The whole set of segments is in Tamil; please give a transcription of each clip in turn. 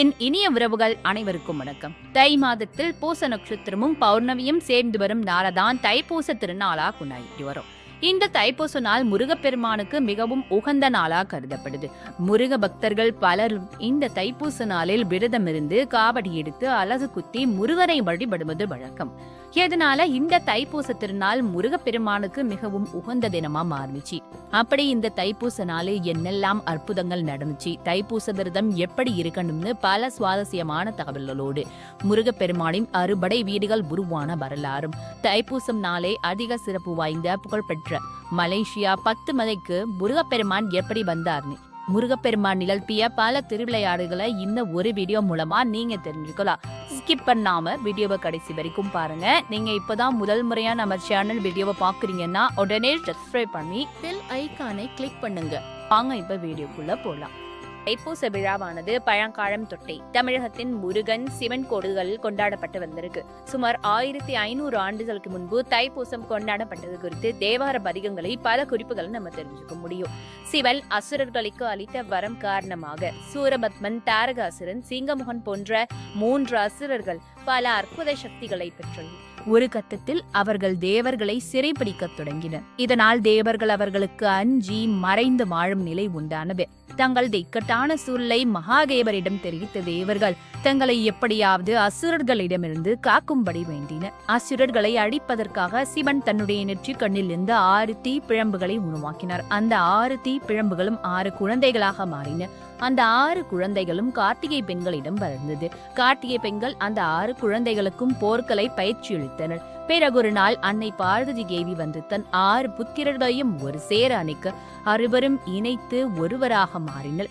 என் இனிய உறவுகள் அனைவருக்கும் வணக்கம். தை மாதத்தில் பூச நட்சத்திரமும் பௌர்ணமியும் சேர்ந்து வரும் நாளதான் தைப்பூச திருநாளா கொண்டாடி வரும். இந்த தைப்பூச நாள் முருகப்பெருமானுக்கு மிகவும் உகந்த நாளா கருதப்படுது. முருக பக்தர்கள் பலரும் இந்த தைப்பூச நாளில் விரதம் இருந்து காவடி எடுத்து அலகு குத்தி முருகனை வழிபடுவது வழக்கம். எதனால இந்த தைப்பூச திருநாள் முருகப்பெருமானுக்கு மிகவும் உகந்த தினமா மாறுச்சு அப்படி இந்த தைப்பூச நாளில் என்னெல்லாம் அற்புதங்கள் நடந்துச்சு? தைப்பூச விரதம் எப்படி இருக்கணும்னு பல சுவாரஸ்யமான தகவல்களோடு முருகப்பெருமானின் அறுபடை வீடுகள் உருவான வரலாறும் தைப்பூசம் நாளே அதிக சிறப்பு வாய்ந்த புகழ்பெற்ற மலேசியா பத்து மலைக்கு முருகப்பெருமான் எப்படி வந்தார்னு முருகப்பெருமான் நிகழ்த்திய பல திருவிளையாடுகளை இந்த ஒரு வீடியோ மூலமா நீங்க தெரிஞ்சுக்கலாம். ஸ்கிப் பண்ணாம வீடியோவை கடைசி வரைக்கும் பாருங்க. நீங்க இப்பதான் முதல் முறையா நம்ம சேனல் வீடியோவை பாக்குறீங்கன்னா உடனே சப்ஸ்கிரைப் பண்ணி பெல் ஐகானை கிளிக் பண்ணுங்க. வாங்க இப்ப வீடியோக்குள்ள போலாம். தைப்பூச விழாவானது பழங்காலம் தொட்டே தமிழகத்தின் முருகன் சிவன் கோடுகளில் கொண்டாடப்பட்டு வந்திருக்கு. சுமார் ஆயிரத்தி ஐநூறு ஆண்டுகளுக்கு முன்பு தைப்பூசம் கொண்டாடப்பட்டது குறித்து தேவார பதிகங்களை பல குறிப்புகள் நம்ம தெரிஞ்சுக்க முடியும். சிவன் அசுரர்களுக்கு அளித்த வரம் காரணமாக சூரபத்மன் தாரகாசுரன் சிங்கமுகன் போன்ற மூன்று அசுரர்கள் பல அற்புத சக்திகளை பெற்றுள்ளனர் ஒரு கட்டத்தில் அவர்கள் தேவர்களை சிறைப்பிடிக்கத் தொடங்கினர். இதனால் தேவர்கள் அவர்களுக்கு அஞ்சி மறைந்து வாழும் நிலை உண்டானது. தங்கள் இக்கட்டான சூழலை மகாதேவரிடம் தெரிவித்த தேவர்கள் தங்களை எப்படியாவது அசுரர்களிடமிருந்து காக்கும்படி வேண்டின அசுரர்களை அழிப்பதற்காக சிவன் தன்னுடைய நெற்றி கண்ணில் இருந்து ஆறு தீ பிழம்புகளை உருவாக்கினார். அந்த ஆறு தீ பிழம்புகளும் ஆறு குழந்தைகளாக மாறின. அந்த ஆறு குழந்தைகளும் கார்த்திகை பெண்களிடம் வளர்ந்தது. கார்த்திகை பெண்கள் அந்த ஆறு குழந்தைகளுக்கும் போர்க்களை பயிற்சியளித்தனர். பிறகொரு நாள் அன்னை பார்வதி தேவி வந்து தன் ஆறு புத்திரர்களையும் ஒரு சேர அணைக்க அறுவரும் இணைத்து ஒருவராக மாறினர்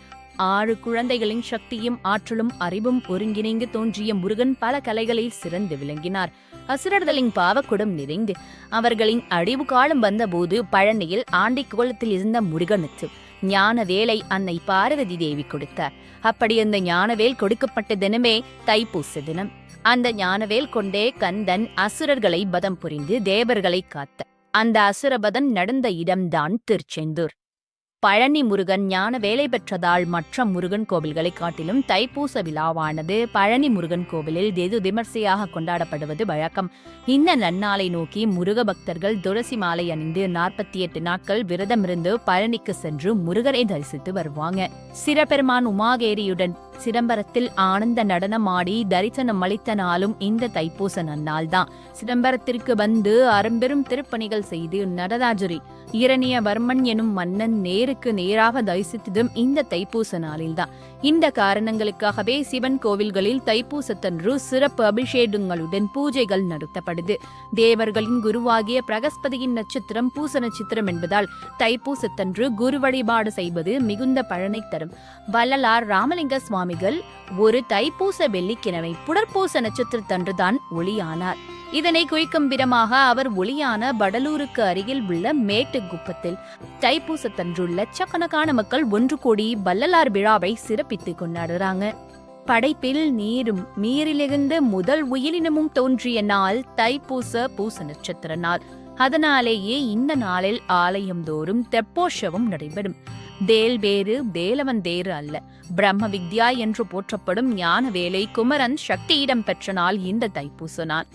ஆறு குழந்தைகளின் சக்தியும் ஆற்றலும் அறிவும் ஒருங்கிணைந்து தோன்றிய முருகன் பல கலைகளில் சிறந்து விளங்கினார். அசுரர்களின் பாவக்குடம் நிறைந்து அவர்களின் அழிவு காலம் வந்தபோது பழனியில் ஆண்டி கோலத்தில் இருந்த முருகனுக்கு ஞான வேலை அன்னை பார்வதி தேவி கொடுத்தார். அப்படி அந்த ஞானவேல் கொடுக்கப்பட்ட தினமே தைப்பூச தினம். அந்த ஞானவேல் கொண்டே கந்தன் அசுரர்களை பதம் புரிந்து தேவர்களை காத்த. அந்த அசுரபதம் நடந்த இடம்தான் திருச்செந்தூர். பழனி முருகன் ஞான வேலை பெற்றதால் மற்ற முருகன் கோவில்களை காட்டிலும் தைப்பூச விழாவானது பழனி முருகன் கோவிலில் வெகு விமர்சையாக கொண்டாடப்படுவது வழக்கம். இந்த நன்னாளை நோக்கி முருக பக்தர்கள் துளசி மாலை அணிந்து நாற்பத்தி எட்டு நாட்கள் விரதமிருந்து பழனிக்கு சென்று முருகரை தரிசித்து வருவாங்க. சிறபெருமான் உமாகேரியுடன் சிதம்பரத்தில் ஆனந்த நடனமாடி தரிசனம் அளித்த நாளும் இந்த தைப்பூச நன்னாள் தான் சிதம்பரத்திற்கு வந்து அரும்பெரும் திருப்பணிகள் செய்து நடராஜரி இரணியவர்மன் எனும் மன்னன் நேருக்கு நேராக தரிசித்ததும் இந்த தைப்பூச நாளில்தான். இந்த காரணங்களுக்காகவே சிவன் கோவில்களில் தைப்பூசத்தன்று சிறப்பு அபிஷேகங்களுடன் பூஜைகள் நடத்தப்படுது. தேவர்களின் குருவாகிய பிரகஸ்பதியின் நட்சத்திரம் பூச நட்சத்திரம் என்பதால் தைப்பூசத்தன்று குரு வழிபாடு செய்வது மிகுந்த பழனை தரும். வள்ளலார் ராமலிங்க சுவாமிகள் ஒரு தைப்பூச வெள்ளிக்கிழமை புடற்பூச நட்சத்திரத்தன்றுதான் ஒளியானார். இதனை குறிக்கும் விதமாக அவர் ஒளியான வடலூருக்கு அருகில் உள்ள மேட்டு குப்பத்தில் தைப்பூசத்தன்று லட்சக்கணக்கான மக்கள் ஒன்று கூடி வள்ளலார் விழாவை சிறப்பித்து கொண்டாடுறாங்க. படைப்பில் நீரும் நீரிலிருந்து முதல் உயிரினமும் தோன்றிய நாள் தைப்பூச பூச நட்சத்திர நாள். அதனாலேயே இந்த நாளில் ஆலயம் தோறும் தெப்போஷவம் நடைபெறும். தேல் வேறு வேலவன் தேறு அல்ல. பிரம்ம வித்யா என்று போற்றப்படும் ஞான வேலை குமரன் சக்தியிடம் பெற்ற நாள் இந்த தைப்பூச நாள்.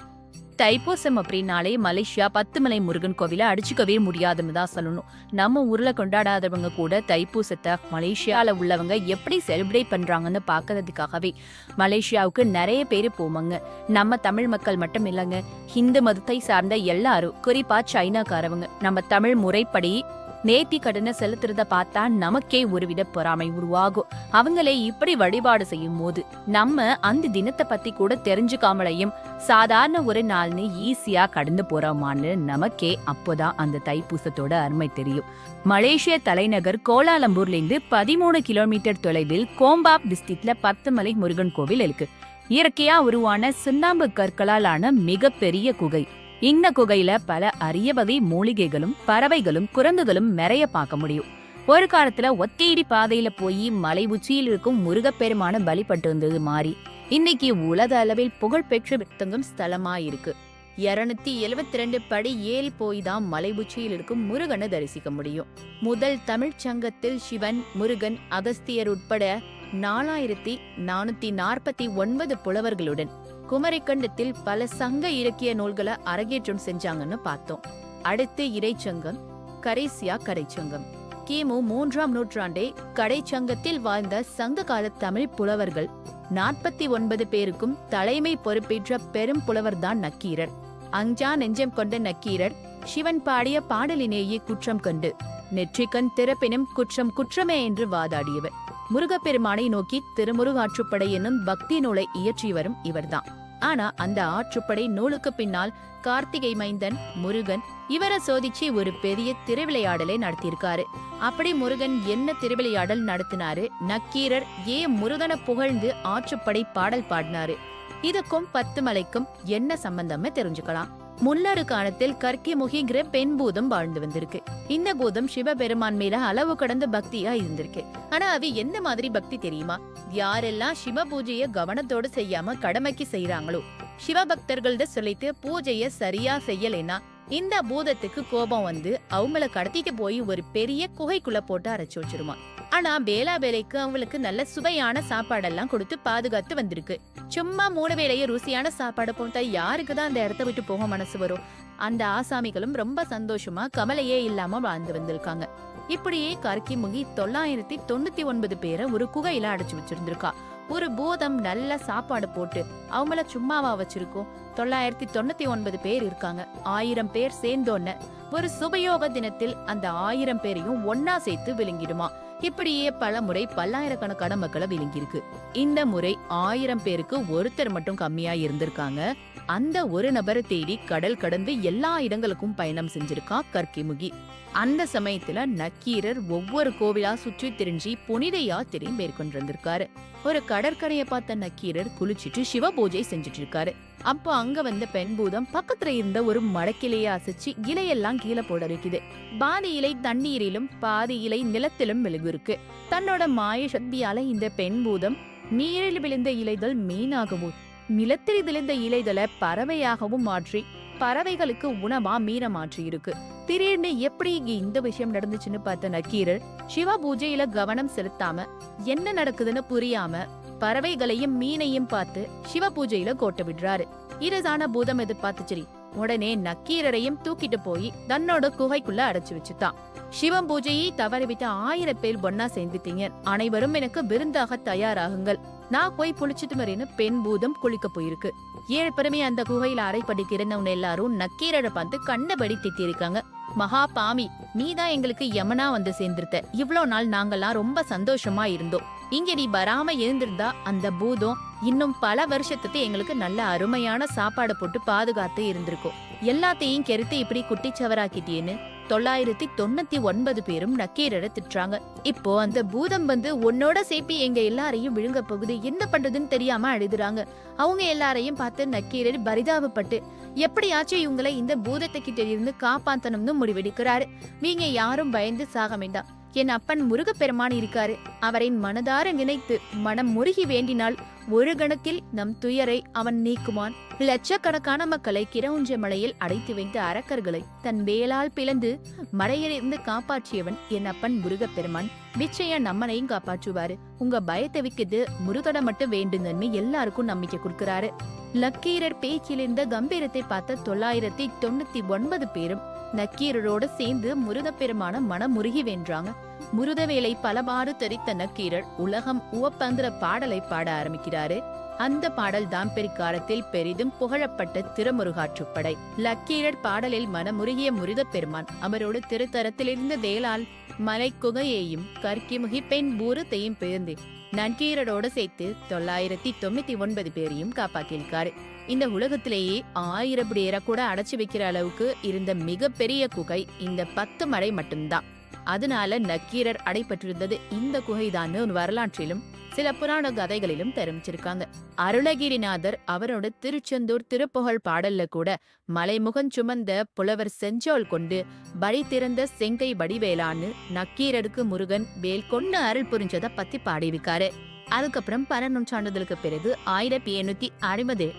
தைப்பூசம் அப்படின்னாலே மலேசியா பத்துமலை முருகன் கோவில அடிச்சுக்கவே முடியாதுன்னு தான் சொல்லணும். நம்ம ஊர்ல கொண்டாடாதவங்க கூட தைப்பூசத்தை மலேசியால உள்ளவங்க எப்படி செலிப்ரேட் பண்றாங்கன்னு பாக்குறதுக்காகவே மலேசியாவுக்கு நிறைய பேர் போவாங்க. நம்ம தமிழ் மக்கள் மட்டும் இல்லைங்க ஹிந்து மதத்தை சார்ந்த எல்லாரும் குறிப்பா சைனாக்காரவங்க நம்ம தமிழ் முறைப்படி நேர்த்தி கடனை செலுத்துறத பார்த்தா நமக்கே ஒருவித பொறாமை உருவாகும். அவங்களே இப்படி வழிபாடு செய்யும் போது நம்ம அந்த தினத்தை பத்தி கூட தெரிஞ்சுக்காமலையும் சாதாரண ஒரு நாள்னு ஈஸியா கடந்து போறோமான்னு நமக்கே அப்போதான் அந்த தைப்பூசத்தோட அருமை தெரியும். மலேசிய தலைநகர் கோலாலம்பூர்ல இருந்து பதிமூணு கிலோமீட்டர் தொலைவில் கோம்பாப் டிஸ்ட்ரிக்ட்ல பத்துமலை முருகன் கோவில் இருக்கு. இயற்கையா உருவான சுண்ணாம்பு கற்களால் ஆன மிகப்பெரிய குகை. இந்த குகையில பல அரிய வகை மூலிகைகளும் பறவைகளும் குரங்குகளும் நிறைய பார்க்க முடியும். ஒரு காலத்துல ஒத்தையடி பாதையில போய் மலை உச்சியில் இருக்கும் முருகப்பெருமான பலிப்பட்டு இருந்தது மாறி. இன்னைக்கு உலக அளவில் புகழ்பெற்ற வித்தங்கும் ஸ்தலமா இருக்கு. இருநூத்தி எழுவத்தி ரெண்டு படி ஏல் போய் தான் மலை உச்சியில் இருக்கும் முருகனை தரிசிக்க முடியும். முதல் தமிழ்ச் சங்கத்தில் சிவன் முருகன் அகஸ்தியர் உட்பட நாலாயிரத்தி நானூத்தி நாற்பத்தி ஒன்பது புலவர்களுடன் குமரிக்கண்டத்தில் பல சங்க இலக்கிய நூல்களை அரங்கேற்றம் செஞ்சாங்கன்னு பார்த்தோம். அடுத்து இறைச்சங்கம் கரைசியா கரைச்சங்கம். கிமு மூன்றாம் நூற்றாண்டே கடைச்சங்கத்தில் வாழ்ந்த சங்க கால தமிழ் புலவர்கள் நாற்பத்தி ஒன்பது பேருக்கும் தலைமை பொறுப்பேற்ற பெரும் புலவர்தான் நக்கீரர். அஞ்சா நெஞ்சம் கொண்ட நக்கீரர் சிவன் பாடிய பாடலினேயே குற்றம் கண்டு நெற்றிக்கண் திறப்பினும் குற்றம் குற்றமே என்று வாதாடியவர். முருகப்பெருமானை நோக்கி திருமுருகாற்றுப்படை என்னும் பக்தி நூலை இயற்றி வரும் இவர்தான். ஆனா அந்த ஆற்றுப்படை நூலுக்கு பின்னால் கார்த்திகை மைந்தன் முருகன் இவரை சோதிச்சு ஒரு பெரிய திருவிளையாடலை நடத்தியிருக்காரு. அப்படி முருகன் என்ன திருவிளையாடல் நடத்தினாரு? நக்கீரர் ஏன் முருகனை புகழ்ந்து ஆற்றுப்படை பாடல் பாடினாரு. இதுக்கும் பத்து மலைக்கும் என்ன சம்பந்தம்னு தெரிஞ்சுக்கலாம். முன்னொரு காலத்தில் கற்கிமுகிங்கிற பெண் பூதம் வாழ்ந்து வந்திருக்கு. இந்த பூதம் சிவபெருமான் மேல அளவு கடந்த பக்தியா இருந்திருக்கு. ஆனா அது எந்த மாதிரி பக்தி தெரியுமா? யாரெல்லாம் சிவ பூஜைய கவனத்தோடு செய்யாம கடமைக்கு செய்யறாங்களோ சிவபக்தர்கள்ட சொல்லிட்டு பூஜைய சரியா செய்யலைன்னா இந்த பூதத்துக்கு கோபம் வந்து அவங்கள கடத்திட்டு போய் ஒரு பெரிய குகைக்குள்ள போட்டு அரைச்சு வச்சிருமா? ஆனா வேளா வேலைக்கு அவங்களுக்கு நல்ல சுவையான சாப்பாடெல்லாம் கொடுத்து பாதுகாத்து வந்திருக்கு. சும்மா மூணு வேளைய ருசியான சாப்பாடு போட்டா யாருக்கு தான் அந்த இடத்த விட்டு போக மனசு வரும்? அந்த ஆசாமிகளும் ரொம்ப சந்தோஷமா கவலையே இல்லாம வாழ்ந்து வந்திருக்காங்க. இப்படியே கற்கி முகி தொள்ளாயிரத்தி தொண்ணூத்தி ஒன்பது பேரை ஒரு குகையில அடைச்சு வச்சிருந்திருக்கா. ஒரு பூதம் நல்ல சாப்பாடு போட்டு அவங்கள சும்மாவா வச்சிருக்கோம். தொள்ளாயிரத்தி தொண்ணூத்தி ஒன்பது பேர் இருக்காங்க. ஆயிரம் பேர் சேர்ந்தோன்ன ஒரு சுபயோக தினத்தில் அந்த ஆயிரம் பேரையும் ஒன்னா சேர்த்து விழுங்கிடுமா. இப்படியே பல முறை பல்லாயிரக்கணக்கான மக்களை விழுங்கியிருக்கு. இந்த முறை ஆயிரம் பேருக்கு ஒருத்தர் மட்டும் கம்மியா இருந்திருக்காங்க. அந்த ஒரு நபரை தேடி கடல் கடந்து எல்லா இடங்களுக்கும் பயணம் செஞ்சிருக்கா கற்கிமுகி. அந்த சமயத்துல நக்கீரர் ஒவ்வொரு கோவிலா சுற்றி திரிஞ்சு புனித யாத்திரை மேற்கொண்டிருந்திருக்காரு ஒரு கடற்கரையை பார்த்த நக்கீரர் குளிச்சிட்டு சிவ பூஜை செஞ்சுட்டு இருக்காரு. அப்போ அங்க வந்த பெண் பூதம் பக்கத்துல இருந்த ஒரு மடக்கிளைய அசைச்சு இலையெல்லாம் கீழே போட வைக்குது. பாதி இலை தண்ணீரிலும் பாதி இலை நிலத்திலும் மெழுகு இருக்கு. தன்னோட மாய சக்தியால இந்த பெண் பூதம் நீரில் விழுந்த இலைகள் மீனாகவும் நிலத்தில் விழுந்த இலைகளை பறவையாகவும் மாற்றி பறவைகளுக்கு உணவா மீற மாற்றி இருக்கு திடீர்னு எப்படி இங்க இந்த விஷயம் நடந்துச்சுன்னு பார்த்த நக்கீரர் சிவா பூஜையில கவனம் செலுத்தாம என்ன நடக்குதுன்னு புரியாம பறவைகளையும் மீனையும் பார்த்து சிவ பூஜையில கோட்ட விடுறாரு. இருதான பூதம் எதிர்பார்த்துச்சரி உடனே நக்கீரரையும் தூக்கிட்டு போய் தன்னோட குகைக்குள்ள அடைச்சு வச்சுட்டான். சிவம் பூஜையை தவறிவிட்ட ஆயிரம் பேர் ஒன்னா சேர்ந்துட்டீங்க. அனைவரும் எனக்கு விருந்தாக தயாராகுங்கள். நான் போய் புளிச்சிட்டு வரேன்னு பெண் பூதம் குளிக்க போயிருக்கு. ஏழு பெருமே அந்த குகையில அறைப்படி திறந்தவங்க எல்லாரும் நக்கீரரை பார்த்து கண்டபடி திட்டிருக்காங்க மகா பாமி நீதான் எங்களுக்கு யமனா வந்து சேர்ந்திருத்த. இவ்வளோ நாள் நாங்கெல்லாம் ரொம்ப சந்தோஷமா இருந்தோம். இங்க நீ வராம இருந்திருந்தா அந்த பூதம் இன்னும் பல வருஷத்துக்கு எங்களுக்கு நல்ல அருமையான சாப்பாடு போட்டு பாதுகாத்து இருந்திருக்கும். எல்லாத்தையும் கெருத்து இப்படி குட்டிச்சவராக்கிட்டேன்னு தொள்ளாயிரத்தி தொண்ணூத்தி ஒன்பது பேரும் நக்கீரரை திட்டுறாங்க. இப்போ அந்த பூதம் வந்து உன்னோட சேப்பி எங்க எல்லாரையும் விழுங்க போகுது. என்ன பண்றதுன்னு தெரியாம அழுதுறாங்க. அவங்க எல்லாரையும் பார்த்து நக்கீரர் பரிதாபப்பட்டு எப்படியாச்சும் இவங்களை இந்த பூதத்தை கிட்ட இருந்து காப்பாத்தணும்னு முடிவெடுக்கிறாரு. நீங்க யாரும் பயந்து சாக வேண்டாம். என் அப்பன் முருகப்பெருமான் இருக்காரு. அவரை மனதார நினைத்து மனம் முருகி வேண்டினால் ஒரு கணத்தில் நம் துயரை அவன் நீக்குவான். லட்சக்கணக்கான மக்களை கிரவுஞ்ச மலையில் அடைத்து வைத்த அரக்கர்களை தன் வேலால் பிளந்து மலையிலிருந்து காப்பாற்றியவன் என் அப்பன் முருகப்பெருமான். நிச்சயம் நம்மனையும் காப்பாற்றுவாரு. உங்க பயத்தை விக்குது முருகனை மட்டும் வேண்டுங்கன்னு எல்லாருக்கும் நம்பிக்கை கொடுக்கறாரு. லக்கீரர் பேச்சிலிருந்த கம்பீரத்தை பார்த்த தொள்ளாயிரத்தி தொண்ணூத்தி ஒன்பது பேரும் நக்கீரரோட சேர்ந்து முருகப்பெருமான மனமுருகி வென்றாங்க. முருதவேலை பலபாடு தெரித்த நக்கீரர் உலகம் உவப்பந்திர பாடலை பாட ஆரம்பிக்கிறாரு. அந்த பாடல் தான் பிற்காலத்தில் பெரிதும் புகழப்பட்ட திருமுருகாற்றுப்படை. லக்கீரர் பாடலில் மனமுருகிய முருகப்பெருமான் அவரோடு திருத்தரத்திலிருந்து தேலால் மலை குகையையும் கற்கிமுகி பெண் பூரத்தையும் பெயர்ந்து நன்கீரரோட சேர்த்து தொள்ளாயிரத்தி தொண்ணூத்தி ஒன்பது பேரையும் காப்பாற்றியிருக்காரு. இந்த உலகத்திலேயே ஆயிரம் பேரை கூட அடைச்சு வைக்கிற அளவுக்கு இருந்த மிகப்பெரிய குகை இந்த பத்து மடை மட்டும்தான். அதனால நக்கீரர் அடைப்பட்டிருந்தது இந்த குகைதான்னு வரலாற்றிலும் சில புராண கதைகளிலும் தெரிவிச்சிருக்காங்க. அருணகிரிநாதர் அவரோட திருச்செந்தூர் திருப்புகழ் பாடல்ல கூட மலைமுகன் சுமந்த புலவர் செஞ்சோல் கொண்டு வழி திறந்த செங்கை வடிவேலான்னு நக்கீரருக்கு முருகன் வேல் கொண்டு அருள் புரிஞ்சதை பத்தி பாடியிருக்காரு. அதுக்கப்புறம் பல நூற்றாண்டுகளுக்கு பிறகு ஆயிரத்தி எண்ணூத்தி அறுபது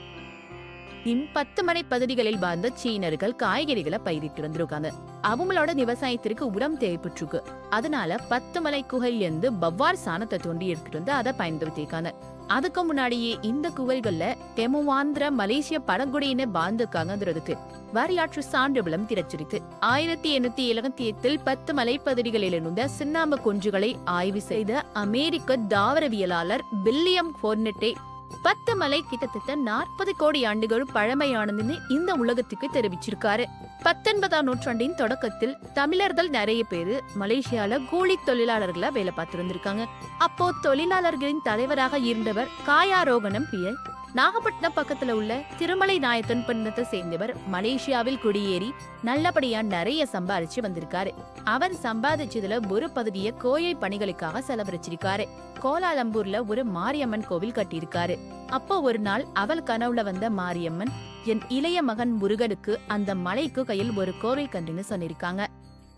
பத்து மலை பகுதிகளில் வாழ்ந்த சீனர்கள் காய்கறிகளை பயிரிட்டு வந்திருக்காங்க. அவங்களோட விவசாயத்திற்கு உரம் தேவைப்பட்டிருக்கு. அதனால பத்து மலை குகையில இருந்து பவ்வார் சாணத்தை தோண்டி எடுத்துட்டு வந்து அதை பயன்படுத்தியிருக்காங்க. அதுக்கு முன்னாடியே இந்த குகைகள்ல தெமுவாந்திர மலேசிய பழங்குடியின வாழ்ந்துருக்காங்கிறதுக்கு வரலாற்று சான்றுபலம் கிடைச்சிருக்கு. ஆயிரத்தி எண்ணூத்தி எழுபத்தி எட்டில் பத்து மலைப்பகுதிகளில் இருந்த சின்னாம்பு குஞ்சுகளை ஆய்வு செய்த அமெரிக்க தாவரவியலாளர் வில்லியம் ஹோர்னட்டை பத்து மலை கிட்டத்தட்ட நாற்பது கோடி ஆண்டுகள் பழமையானதுன்னு இந்த உலகத்துக்கு தெரிவிச்சிருக்காரு. பத்தொன்பதாம் நூற்றாண்டின் தொடக்கத்தில் தமிழர்கள் நிறைய பேரு மலேசியால கூலி தொழிலாளர்களா வேலை பார்த்திருந்திருக்காங்க. அப்போ தொழிலாளர்களின் தலைவராக இருந்தவர் காயாரோகணம் பியை நாகப்பட்டினம் பக்கத்துல உள்ள திருமலை நாயக்கன் பின்னத்தை சேர்ந்தவர் மலேசியாவில் குடியேறி நல்லபடியா நிறைய சம்பாதிச்சு வந்திருக்காரு. அவர் சம்பாதிச்சதுல ஒரு பகுதியை கோயில் பணிகளுக்காக செலவழிச்சிருக்காரு. கோலாலம்பூர்ல ஒரு மாரியம்மன் கோவில் கட்டியிருக்காரு. அப்போ ஒரு நாள் அவள் கனவுல வந்த மாரியம்மன் என் இளைய மகன் முருகனுக்கு அந்த மலைக்கு கையில் ஒரு கோவில் கண்டுன்னு சொல்லிருக்காங்க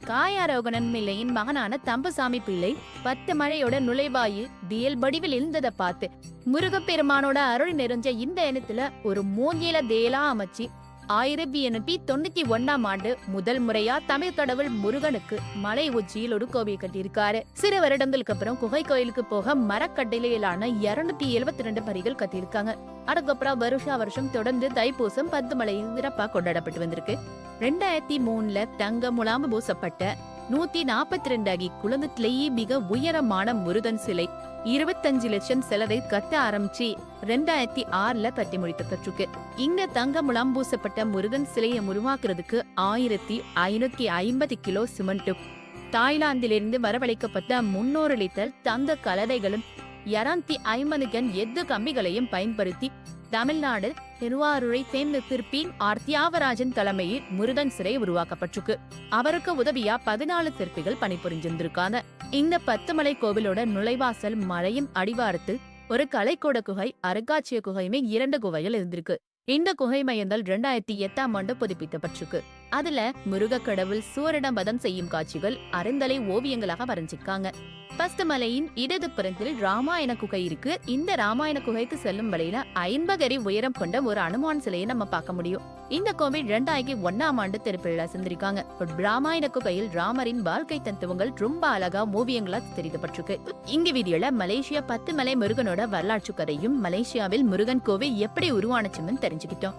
காயாரோகணன் பிள்ளையின் மகனான தம்பசாமி பிள்ளை பத்து மழையோட நுழைவாயு வியல் வடிவில் இருந்ததை பார்த்து முருகப்பெருமானோட அருள் நிறைஞ்ச இந்த இனத்துல ஒரு மூங்கில தேலா அமைச்சு ஆயிரத்தி எண்ணூத்தி தொண்ணூத்தி ஒன்னாம் ஆண்டு முதல் முறையா தமிழ் கடவுள் முருகனுக்கு மலை உச்சியில் ஒரு கோவில் கட்டியிருக்காரு. சில வருடங்களுக்கு அப்புறம் குகை கோயிலுக்கு போக மரக்கட்டிலையிலான இருநூத்தி எழுபத்தி ரெண்டு பரிகள் கட்டியிருக்காங்க. அதுக்கப்புறம் வருஷா வருஷம் தொடர்ந்து தைப்பூசம் பத்து மலையில் சிறப்பா கொண்டாடப்பட்டு வந்திருக்கு. ரெண்டாயிரத்தி மூணுல தங்க முலாம பூசப்பட்ட நூத்தி நாற்பத்தி ரெண்டு அடி குளத்திலேயே மிக உயரமான முருகன் சிலை இருபத்தஞ்சு லட்சம் செலவை கத்த ஆரம்பிச்சு ரெண்டாயிரத்தி ஆறுல கட்டி முடிக்கப்பட்டிருக்கு இங்க தங்க முலாம் பூசப்பட்ட முருகன் சிலையை உருவாக்குறதுக்கு ஆயிரத்தி ஐநூத்தி ஐம்பது கிலோ சிமெண்ட்டும் தாய்லாந்திலிருந்து வரவழைக்கப்பட்ட முன்னூறு லிட்டர் தங்க கலதைகளும் இரநூத்தி ஐம்பது கன் எஃகு கம்பிகளையும் பயன்படுத்தி தமிழ்நாடு திருவாரூரை சேர்ந்த திருப்பி ஆர். தியாகராஜன் தலைமையில் முருகன் சிலை உருவாக்கப்பட்டிருக்கு. அவருக்கு உதவியா பதினாலு சிற்பிகள் பணிபுரிஞ்சிருந்திருக்காங்க. இந்த பத்துமலை கோவிலோட நுழைவாசல் மலையின் அடிவாரத்தில் ஒரு கலைக்கூட குகை அருங்காட்சிய குகையுமே இரண்டு குகைகள் இருந்திருக்கு. இந்த குகை மையங்கள் ரெண்டாயிரத்தி எட்டாம் ஆண்டு புதுப்பிக்கப்பட்டிருக்கு. அதுல முருக கடவுள் சூரடம் வதம் செய்யும் காட்சிகள் அருந்தலை ஓவியங்களாக வரைஞ்சிருக்காங்க. பஸ்துமலையின் இடது புறத்தில் ராமாயண குகை இருக்கு. இந்த ராமாயண குகைக்கு செல்லும் வழியில ஐம்பகரி உயரம் கொண்ட ஒரு அனுமான் சிலையை நம்ம பார்க்க முடியும். இந்த கோவில் இரண்டாயிரத்தி ஒன்னாம் ஆண்டு திருப்பிழா செஞ்சிருக்காங்க. ராமாயண குகையில் ராமரின் வாழ்க்கை தத்துவங்கள் ரொம்ப அழகா ஓவியங்களா தெரிவிக்கப்பட்டிருக்கு இந்த வீடியோல மலேசியா பத்து மலை முருகனோட வரலாற்று கதையும் மலேசியாவில் முருகன் கோவில் எப்படி உருவானுச்சுன்னு தெரிஞ்சுக்கிட்டோம்.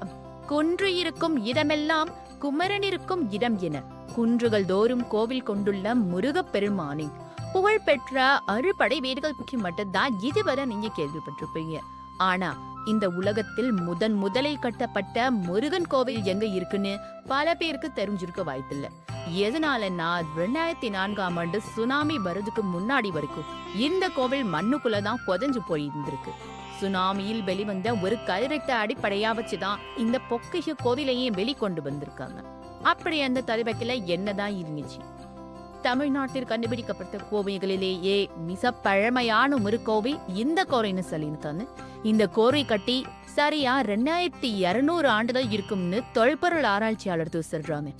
கொன்று இருக்கும் இடமெல்லாம் குமரன் இருக்கும் இடம் என குன்றுகள் தோறும் கோவில் கொண்டுள்ள முருகப் பெருமானின் புகழ்பெற்ற அறுபடை வீடுகள் பற்றி மட்டும்தான் இதுவரை நீங்க கேள்விப்பட்டிருப்பீங்க. ஆனா இந்த உலகத்தில் முதன் முதலில் கட்டப்பட்ட முருகன் கோவில் எங்க இருக்குன்னு பல பேருக்கு தெரிஞ்சிருக்க வாய்ப்பில்லை. எதனாலன்னா ரெண்டாயிரத்தி நான்காம் ஆண்டு சுனாமி வர்றதுக்கு முன்னாடி வரைக்கும் இந்த கோவில் மண்ணுக்குள்ள தான் புதஞ்சு போயிருந்திருக்கு. சுனாமியில் வெளிவந்த ஒரு கல்வெட்ட அடிப்படையா வச்சுதான் இந்த பொக்கிஷ கோவிலையும் வெளிக்கொண்டு வந்திருக்காங்க. அப்படி அந்த தலைவத்துல என்னதான் இருந்துச்சு? தமிழ்நாட்டில் கண்டுபிடிக்கப்பட்ட கோவில்களிலேயே மிக பழமையான ஒரு கோவில் இந்த கோரைன்னு சொல்லியிருக்காங்க இந்த கோரை கட்டி சரியா ரெண்டாயிரத்தி இருநூறு ஆண்டுதான் இருக்கும்னு தொல்பொருள் ஆராய்ச்சியாளர் சொல்றாங்க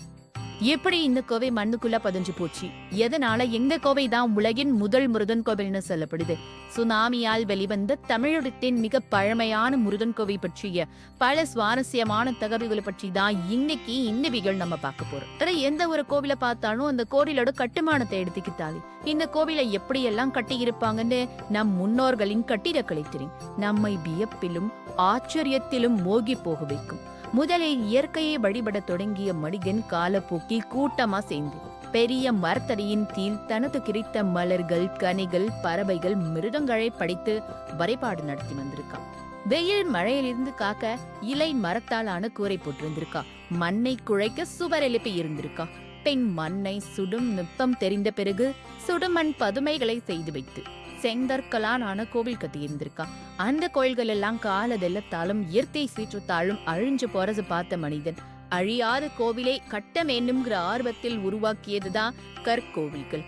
எப்படி இந்த கோவை மண்ணுக்குள்ள பதிஞ்சு போச்சு? எதனால எங்க கோவை தான் உலகின் முதல் முருகன் கோவில்னு சொல்லப்படுது? சுனாமியால் வெளிவந்த தமிழகத்தின் மிக பழமையான முருகன் கோவை பற்றிய பல சுவாரஸ்யமான தகவல்களை பற்றி தான் இன்னைக்கு இந்த விகள் நம்ம பார்க்க போறோம். எந்த ஒரு கோவிலை பார்த்தாலும் அந்த கோவிலோட கட்டுமானத்தை எடுத்துக்கிட்டாலே இந்த கோவிலை எப்படி எல்லாம் கட்டி இருப்பாங்கன்னு நம் முன்னோர்களின் கட்டிடக்கலை தெரியும் நம்மை வியப்பிலும் ஆச்சரியத்திலும் மோகி போக வைக்கும். முதலில் இயற்கையை வழிபட தொடங்கிய மனிதன் காலப்போக்கில் கூட்டமா சேர்ந்து பெரிய மரத்தடியின் கீழ் தனது கிடைத்த மலர்கள் கனிகள் பறவைகள் மிருகங்களை படித்து வரைபாடு நடத்தி வந்திருக்கான். வெயில் மழையிலிருந்து காக்க இலை மரத்தாலான கூரை போட்டிருந்திருக்கா மண்ணை குழைக்க சுவர் எழுப்பி இருந்திருக்கா பெண் மண்ணை சுடும் நுட்பம் தெரிந்த பிறகு சுடுமண் பதுமைகளை செய்து வைத்து செங்கற்களான கோவில் கட்டியிருந்திருக்கா அந்த கோயில்கள் எல்லாம் காலதெல்லத்தாலும் இயற்கை சீற்றத்தாலும் அழிஞ்சு போறது பார்த்த மனிதன். அழியாத கோவிலை கட்ட வேண்டும்ங்கிற ஆர்வத்தில் உருவாக்கியதுதான் கற்கோவில்கள்.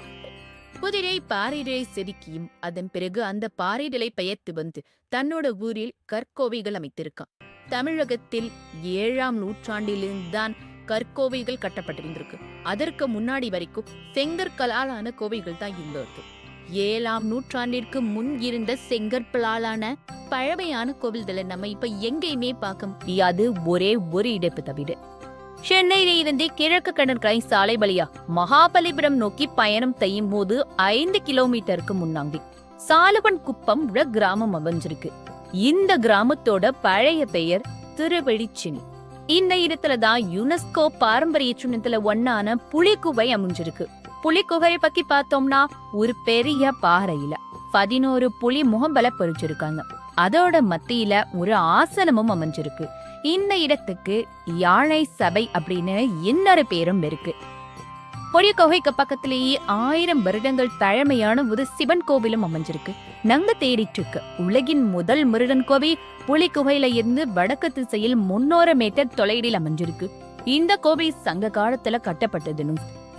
புதிரை பாறைகளை செதுக்கியும் அதன் பிறகு அந்த பாறைகளை பெயர்த்து வந்து தன்னோட ஊரில் கற்கோவில்கள் அமைத்திருக்கான். தமிழகத்தில் ஏழாம் நூற்றாண்டிலிருந்துதான் கற்கோவில்கள் கட்டப்பட்டிருந்திருக்கு. அதற்கு முன்னாடி வரைக்கும் செங்கற்களாலான கோவில்கள் தான் இருந்திருக்கு ஏழாம் நூற்றாண்டிற்கு முன் இருந்த செங்கற்களாலான பழமையான கோவில்களை நம்ம இப்ப எங்கேயுமே பார்க்க முடியாது. அது ஒரே ஒரு இடைப்பு தவிர சென்னையில இருந்து கிழக்கு கடற்கரை சாலை வழியா மகாபலிபுரம் நோக்கி பயணம் செய்யும் போது ஐந்து கிலோமீட்டருக்கு முன்னாங்க சாலவன் குப்பம் கிராமம் அமைஞ்சிருக்கு. இந்த கிராமத்தோட பழைய பெயர் திருவெளிச்சினி. இந்த இடத்துல தான் யுனெஸ்கோ பாரம்பரிய சின்னத்துல ஒன்னான புலிக்குவை அமைஞ்சிருக்கு. புலிக்குகையை பத்தி பார்த்தோம்னா ஒரு பெரிய பாறையில பதினோரு புலி முகம்பல பொறிச்சிருக்காங்க அதோட மத்தியில ஒரு ஆசனமும் அமைஞ்சிருக்கு. இந்த இடத்துக்கு யாழை சபை அப்படின்னு இன்னொரு பேரும் இருக்கு. பொடியகொகைக்கு பக்கத்திலேயே ஆயிரம் வருடங்கள் பழமையான ஒரு சிவன் கோவிலும் அமைஞ்சிருக்கு. நங்க தேடிட்டு இருக்கு உலகின் முதல் முருகன் கோவில் புலி குகையில இருந்து வடக்கு திசையில் முன்னூறு மீட்டர் தொலைவில் அமைஞ்சிருக்கு. இந்த கோவில் சங்க காலத்துல கட்டப்பட்டதுன்னு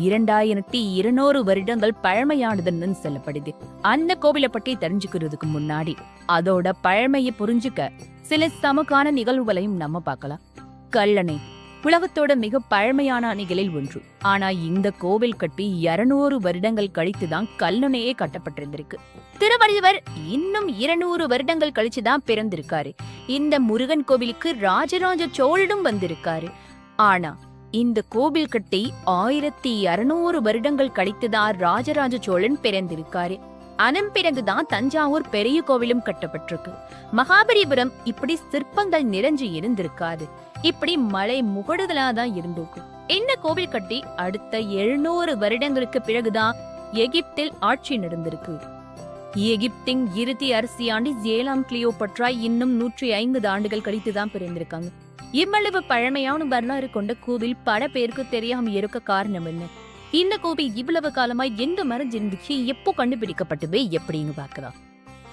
இரண்டாயிரத்தி இருநூறு வருடங்கள் பழமையானதுன்னு சொல்லப்படுது. அந்த கோவிலை பற்றி தெரிஞ்சுக்கிறதுக்கு முன்னாடி அதோட பழமையை புரிஞ்சுக்க சில சமகான நிகழ்வுகளையும் நம்ம பார்க்கலாம். கல்லணை உலகத்தோட மிக பழமையான அணைகளில் ஒன்று. ஆனா இந்த கோவில் கட்டி இருநூறு வருடங்கள் கழித்து தான் கல்லணையே கட்டப்பட்டிருந்திருக்கு. திருவள்ளுவர் இன்னும் இருநூறு வருடங்கள் கழிச்சு தான் பிறந்திருக்காரு. இந்த முருகன் கோவிலுக்கு ராஜராஜ சோழனும் வந்திருக்காரு. ஆனா இந்த கோவில் கட்டி ஆயிரத்தி இருநூறு வருடங்கள் கழித்துதான் ராஜராஜ சோழன் பிறந்திருக்காரு. அதன் பிறகுதான் தஞ்சாவூர் பெரிய கோவிலும் கட்டப்பட்டிருக்கு. மகாபலிபுரம் இப்படி சிற்பங்கள் நிறைஞ்சு இருந்திருக்காது. இப்படி மலை முகடுதலா தான் இருந்திருக்கு. இந்த கோவில் கட்டி அடுத்த எழுநூறு வருடங்களுக்கு பிறகுதான் எகிப்தில் ஆட்சி நடந்திருக்கு. எகிப்தின் இறுதி அரசியாண்டி ஏழாம் கிளியோபட்ரா இன்னும் நூற்றி ஐம்பது ஆண்டுகள் கழித்துதான் பிறந்திருக்காங்க. இவ்வளவு பழமையான வரலாறு கொண்ட கோவில் பல பேருக்கு தெரியாம இருக்க காரணம் என்ன? இந்த கோவில் இவ்வளவு காலமா எந்த மறைஞ்சிருந்துச்சு எப்போ கண்டுபிடிக்கப்பட்டது எப்படின்னு பார்க்கலாம்.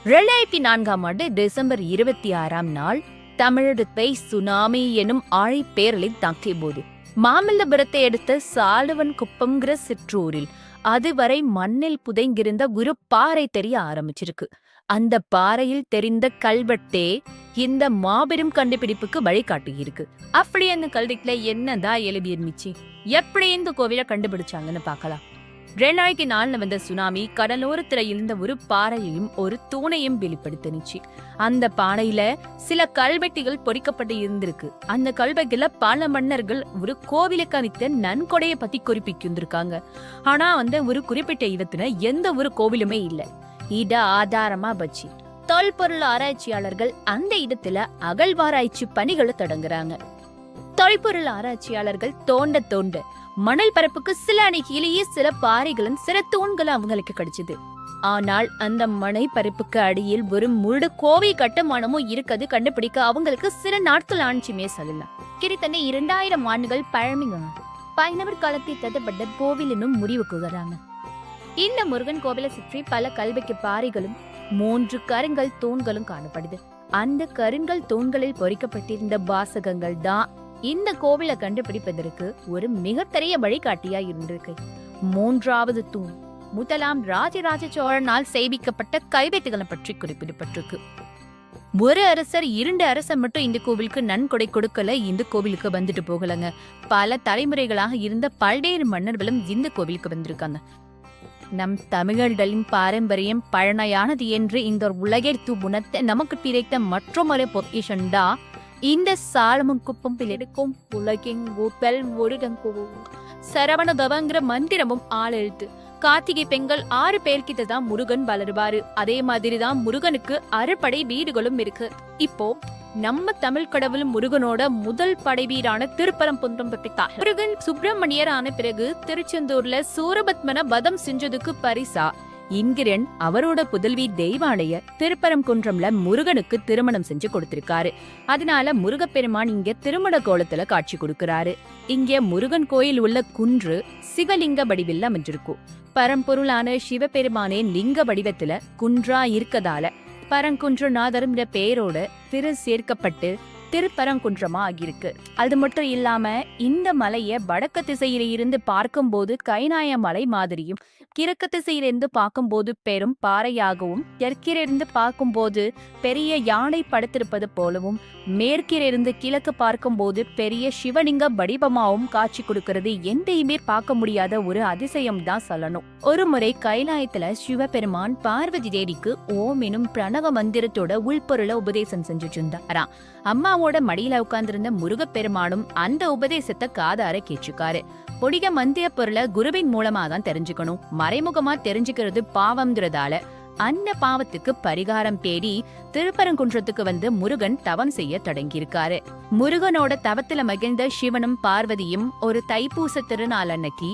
ரெண்டாயிரத்தி நான்காம் ஆண்டு டிசம்பர் இருபத்தி ஆறாம் நாள் தமிழகத்தை சுனாமி எனும் ஆழி பேரலை தாக்கிய போது மாமல்லபுரத்தை அடுத்த சாலுவன் குப்பம்ங்கிற சிற்றூரில் அதுவரை மண்ணில் புதைங்கிருந்த ஒரு பாறை தெரிய ஆரம்பிச்சிருக்கு. அந்த பாறையில் தெரிந்த கல்வெட்டே இந்த மாபெரும் கண்டுபிடிப்புக்கு வழிகாட்டியிருக்கு. அப்படி அந்த கல்வெட்டுல என்னதான் எழுதி இருந்துச்சு எப்படி இந்த கோவிலை கண்டுபிடிச்சாங்கன்னு பார்க்கலாம். ரெண்டாயிரத்தி நாலுல வந்த சுனாமி கடலோரத்துல இருந்த ஒரு பாறையையும் ஒரு தூணையும் வெளிப்படுத்தினுச்சு அந்த பாறையில சில கல்வெட்டிகள் பொறிக்கப்பட்டு இருந்திருக்கு. அந்த கல்வெட்டுல பல மன்னர்கள் ஒரு கோவிலுக்கு அளித்த நன்கொடைய பத்தி குறிப்பிட்டிருந்திருக்காங்க. ஆனா வந்து ஒரு குறிப்பிட்ட இடத்துல எந்த ஒரு கோவிலுமே இல்ல. இட ஆதாரமா வச்சு தொல்பொருள் ஆராய்ச்சியாளர்கள் அந்த இடத்துல அகழ்வாராய்ச்சி பணிகளை தொடங்குறாங்க. தொல்பொருள் ஆராய்ச்சியாளர்கள் தோண்ட தோண்ட மணல் பரப்புக்கு சில அணைகிலேயே சில பாறைகளும் சில தூண்களும் அவங்களுக்கு கிடைச்சது. ஆனால் அந்த மனை பரப்புக்கு அடியில் ஒரு முழு கோவை கட்டுமானமும் இருக்கிறது கண்டுபிடிக்க அவங்களுக்கு சில நாட்கள் ஆணுச்சுமே சொல்லலாம். கிட்டத்தட்ட இரண்டாயிரம் ஆண்டுகள் பழமை பயணவர் காலத்தில் தட்டப்பட்ட கோவில் என்னும் முடிவுக்கு வராங்க. இந்த முருகன் கோவிலை சுற்றி பல கல்விக்கு பாறைகளும் மூன்று கருங்கல் தூண்களும் காணப்படுது. அந்த கருங்கல் தூண்களில் பொறிக்கப்பட்டிருந்த வாசகங்கள் தான் இந்த கோவிலை கண்டுபிடிப்பதற்கு ஒரு மிகப்பெரிய வழிகாட்டியா இருந்திருக்கு. மூன்றாவது தூண் முதலாம் ராஜராஜ சோழனால் செய்விக்கப்பட்ட கைவேட்டுகளை பற்றி குறிப்பிடப்பட்டிருக்கு. ஒரு அரசர் இரண்டு அரசர் மட்டும் இந்த கோவிலுக்கு நன்கொடை கொடுக்கல இந்த கோவிலுக்கு வந்துட்டு போகலங்க. பல தலைமுறைகளாக இருந்த பல்வேறு மன்னர்களும் இந்த கோவிலுக்கு வந்திருக்காங்க. நம் தமிழர்களின் பாரம்பரியம் பழமையானது என்று இந்த உலகிற்கு உணர்த்த நமக்கு கிடைத்த மற்றொரு பொக்கிஷன் இந்த சாலமும் குப்பம் பிள்ளைக்கும் உலகின் ஊப்பல் சரவண தவங்கிற மந்திரமும் ஆளெழுத்து. கார்த்திகை பெண்கள் ஆறு பேர்கிட்ட தான் முருகன் வளருவாரு. அதே மாதிரி தான் முருகனுக்கு அறுபடை வீடுகளும் இருக்கு. இப்போ நம்ம தமிழ் கடவுள் முருகனோட முதல் படைவீரான திருப்பரங்குன்றம் முருகன் சுப்பிரமணியர் ஆன பிறகு திருச்செந்தூர்ல சூரபத்மன வதம் செஞ்சதுக்கு பரிசா. இங்கிரன் அவரோட புதல்வி தெய்வாலய திருப்பரங்குன்றம்ல முருகனுக்கு திருமணம் செஞ்சு கொடுத்திருக்காரு. அதனால முருகப்பெருமான் இங்க திருமண கோலத்துல காட்சி கொடுக்கறாரு. இங்க முருகன் கோயில் உள்ள குன்று சிவலிங்க வடிவில் அமைஞ்சிருக்கும். பரம்பொருளான சிவபெருமானே லிங்க வடிவத்துல குன்றா இருக்கதால பரங்குன்றநாதர்ன்ற பெயரோட திரு சேர்க்கப்பட்டு திருப்பரங்குன்றமா ஆகியிருக்கு. அது மட்டும் இல்லாம இந்த மலைய வடக்கு திசையில இருந்து பார்க்கும்போது கைநாய மலை மாதிரியும் கிழக்கு திசையிலிருந்து பார்க்கும்போது பெரும் பாறையாகவும் தெற்கிலிருந்து பார்க்கும்போது பெரிய யானை படுத்திருப்பது போலவும் மேற்கிலிருந்து கிழக்கு பார்க்கும்போது பெரிய சிவலிங்க வடிவமாகவும் காட்சி கொடுக்கிறது. எந்தையுமே பார்க்க முடியாத ஒரு அதிசயம் தான் சொல்லணும். ஒரு முறை கைலாயத்துல சிவபெருமான் பார்வதி தேவிக்கு ஓம் எனும் பிரணவ மந்திரத்தோட உள்பொருளை உபதேசம் செஞ்சுட்டு இருந்தாராம். அம்மாவோட மடியில உட்கார்ந்திருந்த முருகப்பெருமானும் அந்த உபதேசத்தை காதார கேச்சுக்காரு பொடிக மந்திய பொருளை குருவின் மூலமா தான் தெரிஞ்சுக்கணும். மறைமுகமா தெரிஞ்சுக்கிறது பாவம்ங்கிறதால அந்த பாவத்துக்கு பரிகாரம் தேடி திருப்பரங்குன்றத்துக்கு வந்து முருகன் தவம் செய்ய தொடங்கியிருக்காரு. முருகனோட தவத்துல மகிழ்ந்த சிவனும் பார்வதியும் ஒரு தைப்பூச திருநாள் அன்னைக்கு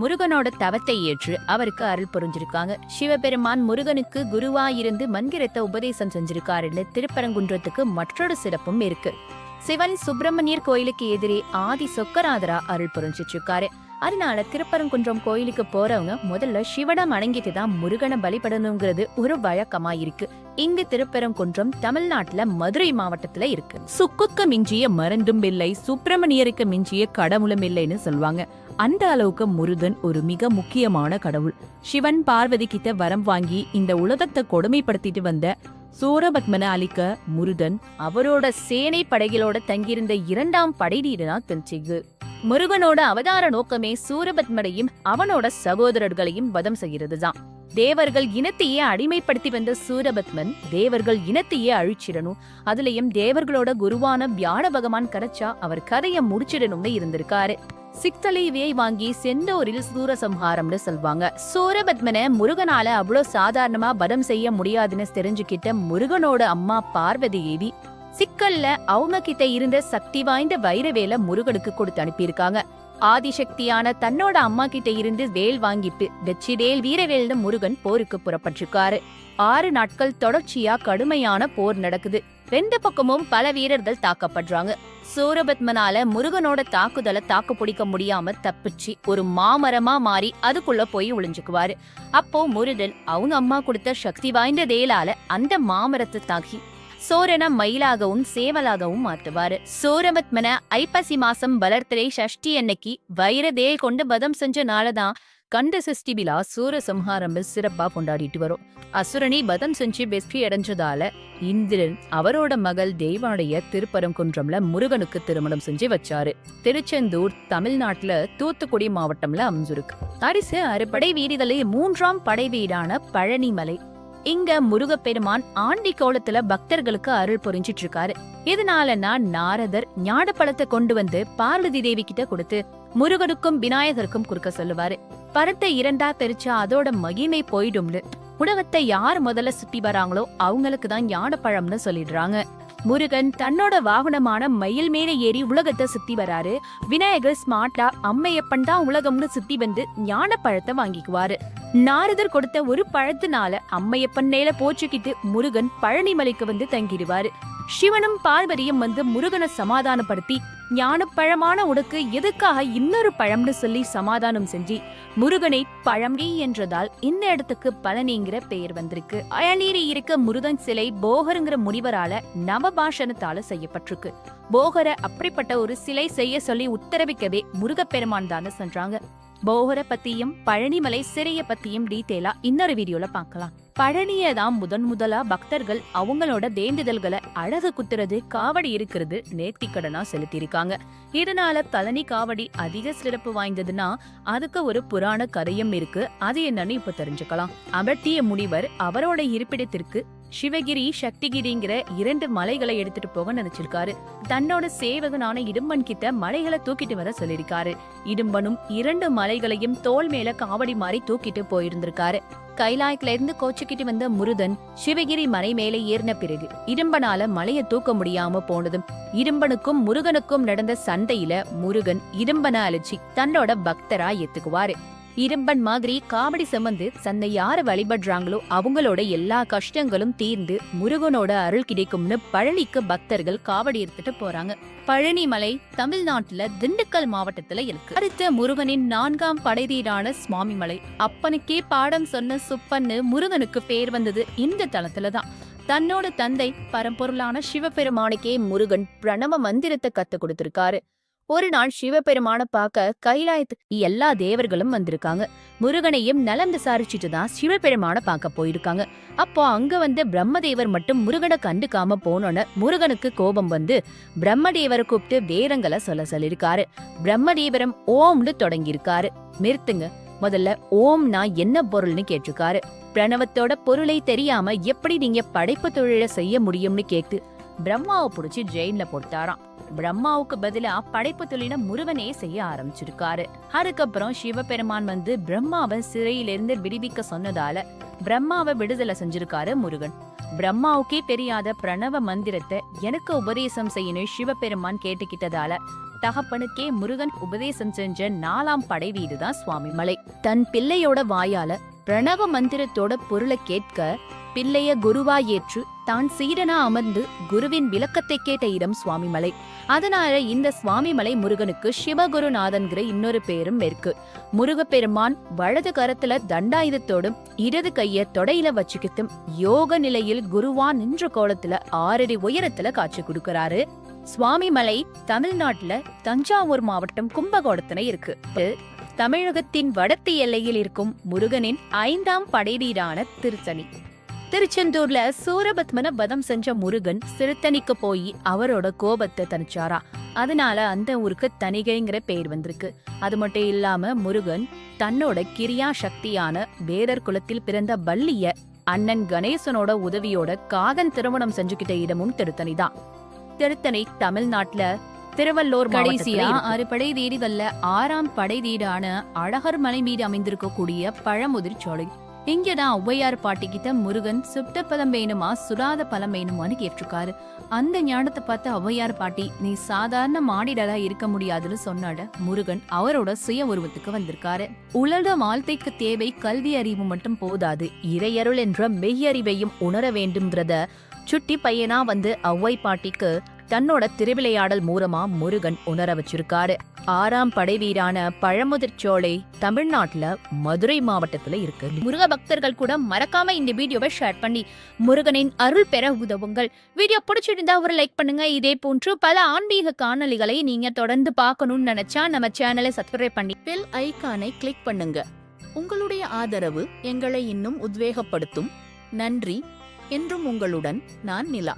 முருகனோட தவத்தை ஏற்று அவருக்கு அருள் புரிஞ்சிருக்காங்க. சிவபெருமான் முருகனுக்கு குருவாயிருந்து மந்திரத்தை உபதேசம் செஞ்சிருக்காருன்னு திருப்பரங்குன்றத்துக்கு மற்றொரு சிறப்பும் இருக்கு. சிவன் சுப்பிரமணியர் கோயிலுக்கு எதிரே ஆதி சொக்கராதரா அருள் புரிஞ்சிட்டு இருக்காரு அதனால திருப்பரங்குன்றம் கோயிலுக்கு போறவங்க முதல்ல சிவனம் அணங்கிட்டு தான் முருகனை பலிபடணுங்கிறது ஒரு வழக்கமா இருக்கு. இங்கு திருப்பரங்குன்றம் தமிழ்நாட்டுல மதுரை மாவட்டத்துல இருக்கு. சுக்குக்கு மிஞ்சிய மருந்தும் இல்லை சுப்பிரமணியருக்கு மிஞ்சிய கடவுளும் இல்லைன்னு சொல்லுவாங்க. அந்த அளவுக்கு முருகன் ஒரு மிக முக்கியமான கடவுள். சிவன் பார்வதி கிட்ட வரம் வாங்கி இந்த உலகத்தை கொடுமைப்படுத்திட்டு வந்த சூரபத்மனை அழிக்க முருகன் அவரோட சேனை படைகளோட தங்கியிருந்த இரண்டாம் படைநீரனா தெரிஞ்சுது முருகனோட அவதார நோக்கமே சூரபத்மனையும் அவனோட சகோதரர்களையும் வதம் செய்கிறதுதான். தேவர்கள் இனத்தையே அடிமைப்படுத்தி வந்த சூரபத்மன் தேவர்கள் இனத்தையே அழிச்சிடணும். அதுலயும் தேவர்களோட குருவான வியாழ பகவான் கரைச்சா அவர் கதைய முடிச்சிடணும்னு இருந்திருக்காரு. சிக்தலைவியை வாங்கி செந்தூரில் சூரசம்ஹாரம்னு சொல்வாங்க. சூரபத்மனை முருகனால அவ்வளோ சாதாரணமா பதம் செய்ய முடியாதுன்னு தெரிஞ்சுக்கிட்ட முருகனோட அம்மா பார்வதி ஏவி சிக்கல்ல அவங்க கிட்ட இருந்த சக்தி வாய்ந்த வைரவேல முருகனுக்கு கொடுத்து அனுப்பியிருக்காங்க. ஆதிசக்தியான தன்னோட அம்மா கிட்ட இருந்து வேல் வாங்கிட்டு வெச்சிவேல் வீரவேல்னு முருகன் போருக்கு புறப்பட்டிருக்காரு. ஆறு நாட்கள் தொடர்ச்சியா கடுமையான போர் நடக்குது. ரெண்டு பக்கமும் பல வீரர்கள் தாக்கப்படுறாங்க. சூரபத்மனால முருகனோட தாக்குதலை தாக்கு பிடிக்க முடியாம தப்பிச்சு ஒரு மாமரமா மாறி அதுக்குள்ள போய் ஒளிஞ்சுக்குவாரு. அப்போ முருகன் அவங்க அம்மா கொடுத்த சக்தி வாய்ந்த தேலால அந்த மாமரத்தை தாக்கி சோரனை மயிலாகவும் சேவலாகவும் மாத்துவாரு. சோரபத்மன ஐப்பசி மாசம் வளர்த்தரை சஷ்டி அன்னைக்கு வைரதே கொண்டு வதம் செஞ்ச நாளதான் கண்ட சஷ்டி விழா சூரசம்ஹாரம் சிறப்பா கொண்டாடிட்டு வரும். அசுரனை வதம் செஞ்சு வெற்றி அடைஞ்சதால இந்திரன் அவரோட மகள் தெய்வாடைய திருப்பரங்குன்றம்ல முருகனுக்கு திருமணம் செஞ்சு வச்சாரு. திருச்செந்தூர் தமிழ்நாட்டுல தூத்துக்குடி மாவட்டம்ல அமைஞ்சிருக்கு. அரிசு அறுபடை வீடுகளில் மூன்றாம் படை வீடான பழனிமலை இங்க முருகப்பெருமான் ஆண்டி கோலத்துல பக்தர்களுக்கு அருள் புரிஞ்சிட்டு இருக்காரு இதனாலனா நாரதர் ஞானப்பழத்தை கொண்டு வந்து பார்வதி தேவி கிட்ட கொடுத்து முருகனுக்கும் விநாயகருக்கும் கொடுக்க சொல்லுவாரு. பரத்தை இரண்டா பிரிச்சா அதோட மகிமை போயிடும்னு. உணவத்தை யார் முதல்ல சுத்தி வராங்களோ அவங்களுக்கு தான் ஞானப்பழம்னு சொல்லிடுறாங்க. முருகன் தன்னோட வாகனமான மயில் மேல ஏறி உலகத்தை சுத்தி வராரு. விநாயகர் ஸ்மார்ட்டா அம்மையப்பன் தான் உலகம்னு சுத்தி வந்து ஞான பழத்தை வாங்கிக்குவாரு. நாரதர் கொடுத்த ஒரு பழத்தினால அம்மையப்பன் மேல போச்சுக்கிட்டு முருகன் பழனிமலைக்கு வந்து தங்கிடுவாரு. சிவனும் பார்வதியும் வந்து முருகனை சமாதானப்படுத்தி ஞானப்பழமான உனக்கு எதுக்காக இன்னொரு பழம்னு சொல்லி சமாதானம் செஞ்சு முருகனை பழம்பி என்றதால் இந்த இடத்துக்கு பழனிங்கிற பெயர் வந்திருக்கு. அயலீரி இருக்க முருகன் சிலை போகருங்கிற முனிவரால நவபாஷணத்தால செய்யப்பட்டிருக்கு. போகர அப்படிப்பட்ட ஒரு சிலை செய்ய சொல்லி உத்தரவிக்கவே முருகப்பெருமான் தானே சென்றாங்க. போகரை பத்தியும் பழனிமலை சிறைய பத்தியும் டீட்டெயிலா இன்னொரு வீடியோல பார்க்கலாம். பழனியை தான் முதன் முதலா பக்தர்கள் அவங்களோட வேண்டுதல்களை அழகு குத்துறது காவடி இருக்கிறது நேர்த்திக்கடனா செலுத்தியிருக்காங்க. இதனால பழனி காவடி அதிக சிறப்பு வாய்ந்ததுன்னா அதுக்கு ஒரு புராண கதையும் இருக்கு. அது என்னன்னு இப்ப தெரிஞ்சுக்கலாம். அமர்த்திய முனிவர் அவரோட இருப்பிடத்திற்கு சிவகிரி சக்திகிரிங்கிற இரண்டு மலைகளை எடுத்துட்டு போக நினைச்சிருக்காரு. தன்னோட சேவகனான இடும்பன் கிட்ட மலைகளை தூக்கிட்டு வர சொல்லிருக்காரு இடும்பனும் இரண்டு மலைகளையும் தோல் மேல காவடி மாறி தூக்கிட்டு போயிருந்திருக்காரு. கைலாயத்துல இருந்து கோச்சுக்கிட்டு வந்த முருதன் சிவகிரி மலை மேலே ஏறின பிறகு இடும்பனால மலைய தூக்க முடியாம போனதும் இடும்பனுக்கும் முருகனுக்கும் நடந்த சண்டையில முருகன் இரும்பன அழிச்சி தன்னோட பக்தரா ஏத்துக்குவாரு. இரும்பன் மாதிரி காவடி சுமந்து தன்னை யார வழிபடுறாங்களோ அவங்களோட எல்லா கஷ்டங்களும் தீர்ந்து முருகனோட அருள் கிடைக்கும்னு பழனிக்கு பக்தர்கள் காவடி எடுத்துட்டு போறாங்க. பழனி மலை தமிழ்நாட்டுல திண்டுக்கல் மாவட்டத்துல இருக்கு. அடுத்த முருகனின் நான்காம் படைதீரான சுவாமி மலை அப்பனுக்கே பாடம் சொன்ன சுப்பன்னு முருகனுக்கு பேர் வந்தது இந்த தளத்துலதான் தன்னோட தந்தை பரம்பொருளான சிவபெருமானுக்கே முருகன் பிரணவ மந்திரத்தை கத்து கொடுத்திருக்காரு. ஒரு நாள் சிவபெருமான பார்க்க கைலாயத்து எல்லா தேவர்களும் வந்திருக்காங்க. முருகனையும் நலம் விசாரிச்சுட்டு தான் சிவபெருமான பார்க்க போயிருக்காங்க. அப்போ அங்க வந்து பிரம்மதேவர் மட்டும் முருகனை கண்டுக்காம போனோன்னு முருகனுக்கு கோபம் வந்து பிரம்மதேவரை கூப்பிட்டு வேரங்களை சொல்ல சொல்லிருக்காரு பிரம்மதேவரம் ஓம்னு தொடங்கியிருக்காரு. நிறுத்துங்க. முதல்ல ஓம்னா என்ன பொருள்னு கேட்டிருக்காரு. பிரணவத்தோட பொருளை தெரியாம எப்படி நீங்க படைப்பு தொழிலை செய்ய முடியும்னு கேட்டு பிரம்மாவை புடிச்சு ஜெயின்ல போட்டாராம். பிரம்மாவுக்கு பதிலா படைப்பு தொழில முருகனே செய்ய ஆரம்பிச்சிருக்காரு. அதுக்கப்புறம் சிவபெருமான் வந்து பிரம்மாவை சிறையிலிருந்து விடுவிக்க சொன்னதால பிரம்மாவை விடுதலை செஞ்சிருக்காரு முருகன். பிரம்மாவுக்கே தெரியாத பிரணவ மந்திரத்தை எனக்கு உபதேசம் செய்யணும் சிவபெருமான் கேட்டுக்கிட்டதால தகப்பனுக்கே முருகன் உபதேசம் செஞ்ச நாலாம் படை வீடுதான் சுவாமி மலை தன் பிள்ளையோட வாயால பிரணவ மந்திரத்தோட பொருளை கேட்க பிள்ளைய குருவா ஏற்று தான் சீடனா அமர்ந்து குருவின் விளக்கத்தை கேட்ட இடம் சுவாமிமலை. அதனால இந்த சுவாமிமலை முருகனுக்கு சிவகுருநாதன்கிற இன்னொரு பேரும் இருக்கு முருகப்பெருமான் வலது கரத்துல தண்டாயுதத்தோடும் இடது கைய தொடையில வச்சுக்கிட்டும் யோக நிலையில் குருவா நின்ற கோலத்துல ஆறடி உயரத்துல காட்சி கொடுக்கிறாரு. சுவாமிமலை தமிழ்நாட்டுல தஞ்சாவூர் மாவட்டம் கும்பகோணத்துல இருக்கு. தமிழகத்தின் வடத்து எல்லையில் இருக்கும் முருகனின் ஐந்தாம் படைவீடான திருத்தணி திருச்செந்தூர்ல சூரபத்மன வதம் செஞ்ச முருகன் சிறுத்தணிக்கு போய் அவரோட கோபத்தை தணிச்சாரா அதனால அந்த ஊருக்கு தணிகைங்கிற பேர் வந்திருக்கு. அது மட்டும் இல்லாம முருகன் தன்னோட கிரியா சக்தியான வேடர் குலத்தில் பிறந்த வள்ளிய அண்ணன் கணேசனோட உதவியோட காதன் திருமணம் செஞ்சுக்கிட்ட இடமும் திருத்தணிதான். திருத்தணி தமிழ்நாட்டுல திருவள்ளூர் கடைசியா ஆறு படை வீடுகள்ல ஆறாம் படை வீடான அழகர் மலை மீது அமைந்திருக்கக்கூடிய பழமுதிர் சோலை. இங்கதான் ஔவையார் பாட்டிக்கிட்ட முருகன் சுட்ட பழம் வேணுமா சுடாத பழம் வேணுமான்னு கேட்டிருக்காரு. அந்த ஞானத்தை பார்த்து ஔவையார் பாட்டி நீ சாதாரண மாடிடலா இருக்க முடியாதுன்னு சொன்னாட? முருகன் அவரோட சுய உருவத்துக்கு வந்திருக்காரு. உலக வாழ்க்கைக்கு தேவை கல்வி அறிவு மட்டும் போதாது. இறையருள் என்ற மெய்யறிவையும் உணர வேண்டும்ங்கிறத சுட்டி பையனா வந்து ஒளவை பாட்டிக்கு தன்னோட திருவிளையாடல் மூலமா முருகன் உணர வச்சிருக்காரு ஆறாம் படைவீரான பழமுதிர்ச்சோலை தமிழ்நாட்டுல மதுரை மாவட்டத்துல இருக்கு. முருக பக்தர்கள் கூட மறக்காம இந்த வீடியோவை ஷேர் பண்ணி முருகனின் அருள் பெற உதவுங்கள். வீடியோ பிடிச்சிருந்தா ஒரு லைக் பண்ணுங்க. இதே போன்று பல ஆன்மீக காணொலிகளை நீங்க தொடர்ந்து பார்க்கணும்னு நினைச்சா நம்ம சேனலை சப்ஸ்கிரைப் பண்ணி பெல் ஐகானை கிளிக் பண்ணுங்க. உங்களுடைய ஆதரவு எங்களை இன்னும் உத்வேகப்படுத்தும். நன்றி. என்றும் உங்களுடன் நான் நிலா.